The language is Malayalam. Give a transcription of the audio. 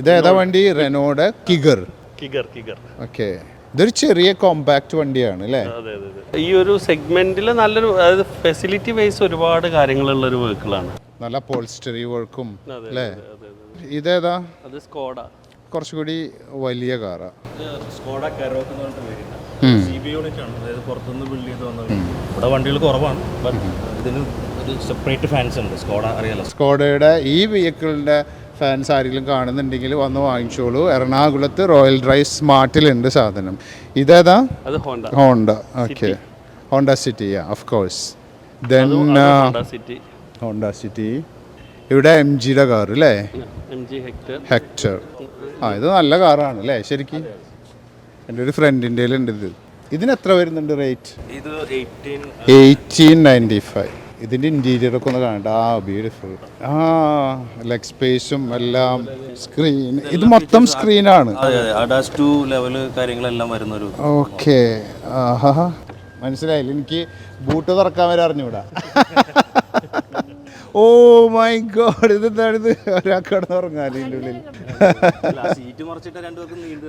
ഇത് ഏതാ വണ്ടി? Renault Kiger Kiger Kiger okay ഇതൊരു ചെറിയ കോമ്പാക്ട് വണ്ടിയാണ് അല്ലേ? അതെ അതെ അതെ. ഈ ഒരു സെഗ്മെന്റിൽ നല്ലൊരു അതായത് ഫെസിലിറ്റി വൈസ് ഒരുപാട് കാര്യങ്ങളുള്ള ഒരു വെഹിക്കിൾ ആണ്. നല്ല പോൾസ്റ്ററി വർക്കും അല്ലേ? ഇതേതാ? അത് സ്കോഡ കുറച്ചുകൂടി വലിയ കാറാ സ്കോഡ കരോക്ക് എന്ന് പറഞ്ഞിട്ട് സി ബി യൂണിറ്റ് ആണ്. അതായത് പുറത്തുനിന്ന് ബിൽഡ് ചെയ്ത് വന്നത് ഇവിടെ വണ്ടികൾ കുറവാണ് ബട്ട് ഇതിന് ഒരു സെപ്പറേറ്റ് ഫാൻസ് ഉണ്ട്. സ്കോഡ അറിയാലോ? സ്കോഡയുടെ ഈ വെഹിക്കിളിന്റെ ഫാൻസ് ആരെങ്കിലും കാണുന്നുണ്ടെങ്കിൽ വന്ന് വാങ്ങിച്ചോളൂ. എറണാകുളത്ത് റോയൽ ഡ്രൈവ് സ്മാർട്ടിലുണ്ട് സാധനം. ഇതേതാ? Honda okay Honda City of course then Honda City ഇവിടെ എം ജിയുടെ കാർ അല്ലേ? ഹെക്ടർ ആ ഇത് നല്ല കാറാണ് അല്ലേ ശരിക്കും? എന്റെ ഒരു ഫ്രണ്ടിന്റെ ഉണ്ട് ഇത്. ഇതിന് എത്ര വരുന്നുണ്ട് റേറ്റ് ഇത് എയ്റ്റീൻ നയന്റി ഫൈവ് ഇതിന്റെ ഇന്റീരിയറൊക്കെ ഒന്ന് കാണണ്ട ആ ബ്യൂട്ടിഫുൾ ആ ലെഗ് സ്പേസും എല്ലാം സ്ക്രീൻ ഇത് മൊത്തം സ്ക്രീനാണ് കാര്യങ്ങളെല്ലാം വരുന്ന ഒരു ഓക്കെ ആഹാ. മനസ്സിലായില്ല. എനിക്ക് ബൂട്ട് തുറക്കാൻ വരെ അറിഞ്ഞൂടാ. ഓ മൈ ഗോഡ് ഇത് എന്താണ് ഇത്? ഒരാൾക്കടന്ന് ഉറങ്ങാൻ ഉള്ളിൽ. സീറ്റ് മറിച്ചിട്ട് നീണ്ടു